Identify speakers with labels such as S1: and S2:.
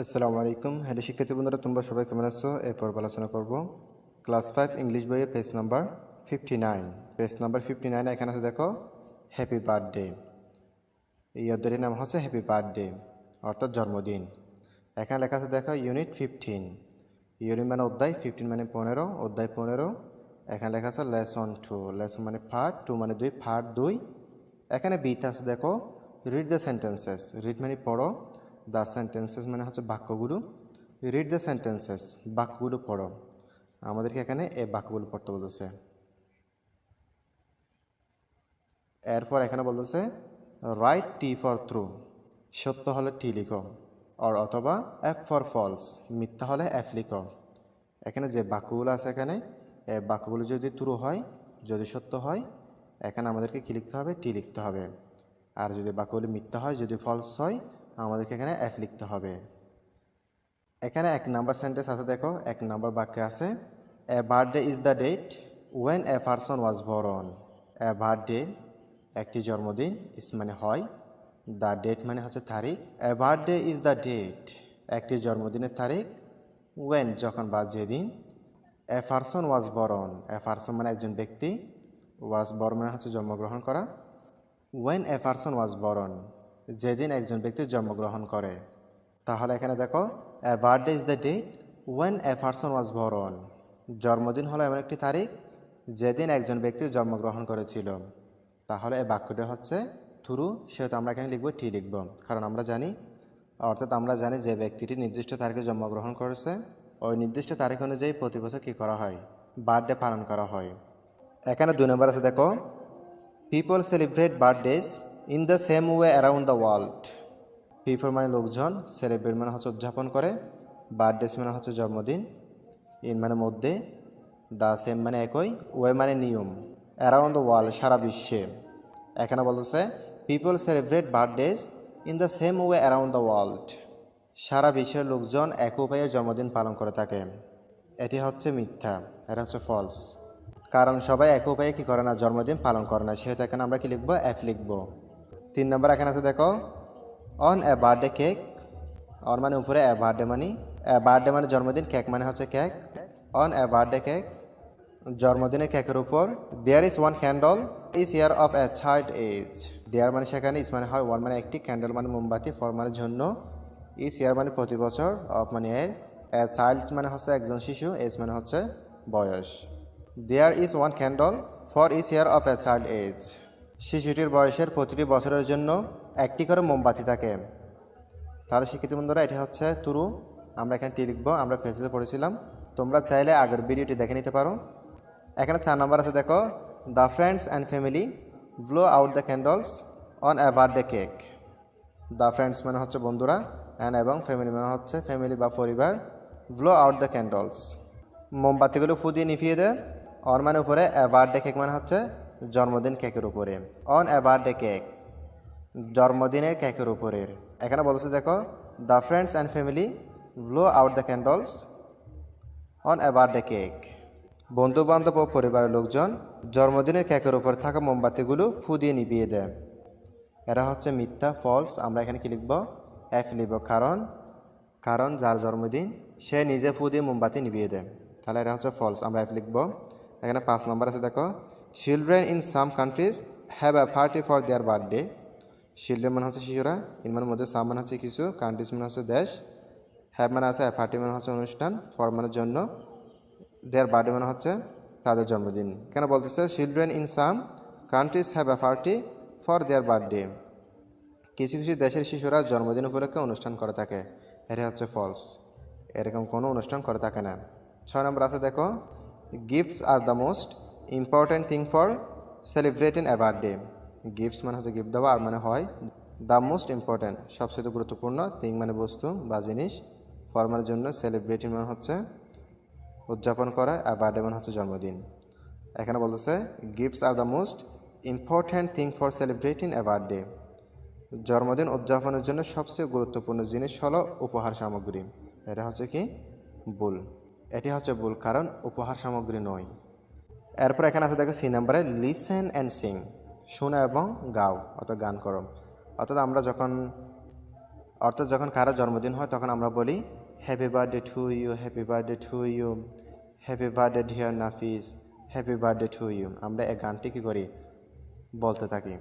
S1: আসসালামু আলাইকুম। হ্যালো শিক্ষার্থী বন্ধুরা, তোমরা সবাই কেমন আছো? এরপর আলোচনা করব। ক্লাস ফাইভ, ইংলিশ বইয়ের page number fifty nine page number fifty nine এখানে আছে, দেখো হ্যাপি বার্থডে এই অধ্যায়টির নাম হচ্ছে হ্যাপি বার্থডে অর্থাৎ জন্মদিন। এখানে লেখা আছে, দেখো ইউনিট ফিফটিন ইউনিট মানে অধ্যায় ফিফটিন মানে পনেরো, অধ্যায় পনেরো। এখানে লেখা আছে লেসন টু লেসন মানে ফার্ট টু মানে দুই ফার্ট দুই। এখানে বিতে আছে, দেখো রিড দ্য সেন্টেন্সেস রিড মানে পড়ো। দ্য সেন্টেন্সেস মানে হচ্ছে বাক্যগুলো। রিড দ্য সেন্টেন্সেস বাক্যগুলো পড়ো। আমাদেরকে এখানে এই বাক্যগুলো পড়তে বলতেছে। এরপর এখানে বলতেছে রাইট টি ফর থ্রু সত্য হলে টি লিখো অর অথবা এফ ফর ফলস মিথ্যা হলে এফ লিখো। এখানে যে বাক্যগুলো আছে এখানে এই বাক্যগুলো যদি ট্রু হয়, যদি সত্য হয়, এখানে আমাদেরকে কী লিখতে হবে? টি লিখতে হবে। আর যদি বাক্যগুলি মিথ্যা হয়, যদি ফলস হয় আমাদেরকে এখানে এফ লিখতে হবে। এখানে এক নাম্বার সেন্টেন্স আছে, দেখো, এক নাম্বার বাক্যে আছে a birthday is the date when a person was born a birthday একটি জন্মদিন ইস মানে হয় দ্য ডেট মানে হচ্ছে তারিখ। A birthday is the date একটি জন্মদিনের তারিখ ওয়েন যখন বা যেদিন এ person was born a person মানে একজন ব্যক্তি ওয়াজ বর মানে হচ্ছে জন্মগ্রহণ করা। ওয়েন এ পারসন ওয়াজ বরন যেদিন একজন ব্যক্তি জন্মগ্রহণ করে। তাহলে এখানে দেখো a birthday is the date when a person was born জন্মদিন হলো এমন একটি তারিখ যেদিন একজন ব্যক্তি জন্মগ্রহণ করেছিল। তাহলে এই বাক্যটি হচ্ছে, থ্রু সেহেতু আমরা এখানে লিখব টি লিখব, কারণ আমরা জানি, অর্থাৎ আমরা জানি যে ব্যক্তিটি নির্দিষ্ট তারিখে জন্মগ্রহণ করেছে। ওই নির্দিষ্ট তারিখ অনুযায়ী প্রতি বছর কী করা হয়? বার্থডে পালন করা হয়। এখানে দুই নম্বর আছে, দেখো people celebrate birthdays in the same way around the world people মানে লোকজন সেলিব্রেট মানে হচ্ছে উদযাপন করে বার্থডেস মানে হচ্ছে জন্মদিন ইন মানে মধ্যে দ্য সেম মানে একই ওয়ে মানে নিয়ম অ্যারাউন্ড দ্য ওয়ার্ল্ড সারা বিশ্বে। এখানে বলতেছে people celebrate birthdays in the same way around the world সারা বিশ্বের লোকজন এক উপায়ে জন্মদিন পালন করে থাকে। এটি হচ্ছে মিথ্যা, এটা হচ্ছে ফলস কারণ সবাই এক উপায়ে কী করে না জন্মদিন পালন করে না সেহেতু এখানে আমরা কি লিখব? এফ লিখব। তিন নম্বর এখানে আছে, দেখো। On a birthday cake on মানে উপরে a birthday money a birthday মানে জন্মদিন কেক মানে হচ্ছে cake on a birthday cake জন্মদিনের কেকের উপর। There is one candle is year of a child age there মানে সেখানে ইস মানে হয় ওয়ান মানে একটি ক্যান্ডেল মানে মোমবাতি ফর মানে জন্য। ইস ইয়ার মানে প্রতি বছর অফ মানে এর। এ চাইল্ড মানে হচ্ছে একজন শিশু এজ মানে হচ্ছে বয়স। There is one candle for each year of a child age শিশুটির বয়সের প্রতিটি বছরের জন্য একটি করে মোমবাতি থাকে। তাহলে শিক্ষিত বন্ধুরা, এটি হচ্ছে তুরু। আমরা এখানে টি লিখব, আমরা ফেসে পড়েছিলাম। তোমরা চাইলে আগের ভিডিওটি দেখে নিতে পারো। এখানে চার নাম্বার আছে, দেখো the friends and family blow out the candles on a birthday cake the friends মানে হচ্ছে বন্ধুরা অ্যান্ড এবং ফ্যামিলি মানে হচ্ছে ফ্যামিলি বা পরিবার ব্লো আউট দ্য ক্যান্ডলস মোমবাতিগুলো ফু দিয়ে নিভিয়ে দেয় অন মানে উপরে অ্যা বার্থডে কেক মানে হচ্ছে জন্মদিন কেকের উপরে। অন অ্যা বার্থডে কেক জন্মদিনের কেকের উপরের এখানে বলছে দেখো the friends and family blow out the candles on a birthday cake বন্ধু বান্ধব ও পরিবারের লোকজন জন্মদিনের কেকের উপর থাকা মোমবাতিগুলো ফু দিয়ে নিভিয়ে দেয়। এরা হচ্ছে মিথ্যা ফলস আমরা এখানে কি লিখব? এফ লিখব, কারণ কারণ যার জন্মদিন সে নিজে ফু দিয়ে মোমবাতি নিভিয়ে দেয়। তাহলে এটা হচ্ছে ফলস আমরা এফ লিখব। এখানে পাঁচ নম্বর আছে, দেখো children in some countries have a party for their birthday children মানে হচ্ছে শিশুরা, ইনমানের মধ্যে সাম মানে হচ্ছে কিছু কান্ট্রিজ মানে হচ্ছে দেশ। হ্যাভ মানে আছে পার্টি মানে হচ্ছে অনুষ্ঠান ফর মানে জন্য। দেয়ার বার্থডে মানে হচ্ছে তাদের জন্মদিন। কেন বলতেছে? Children in some countries have a party for their birthday কিছু কিছু দেশের শিশুরা জন্মদিন উপলক্ষে অনুষ্ঠান করে থাকে। এটা হচ্ছে ফলস এরকম কোনো অনুষ্ঠান করে থাকে না। ছয় নম্বর আছে দেখো gifts are the most important thing for celebrating a birthday gifts মানে হচ্ছে গিফট দেওয়া, আর মানে হয় দ্য মোস্ট ইম্পর্ট্যান্ট সবচেয়ে গুরুত্বপূর্ণ থিং মানে বস্তু বা জিনিস ফর্মার জন্য সেলিব্রেটিং মানে হচ্ছে উদযাপন করা, আর বার্থডে মানে হচ্ছে জন্মদিন। এখানে বলতেছে gifts are the most important thing for celebrating a birthday জন্মদিন উদযাপনের জন্য সবচেয়ে গুরুত্বপূর্ণ জিনিস হলো উপহার সামগ্রী। এটা হচ্ছে কি? ভুল। এটি হচ্ছে ভুল, কারণ উপহার সামগ্রী নয়। এরপর এখানে আছে দেখো সি নাম্বারে লিসেন অ্যান্ড সিং শোনো এবং গাও, অর্থাৎ গান করো। অর্থাৎ আমরা যখন, অর্থাৎ যখন কারও জন্মদিন হয়, তখন আমরা বলি happy birthday to you happy birthday to you happy birthday dear Nafis happy birthday to you আমরা এই গানটি কী করি? বলতে থাকি।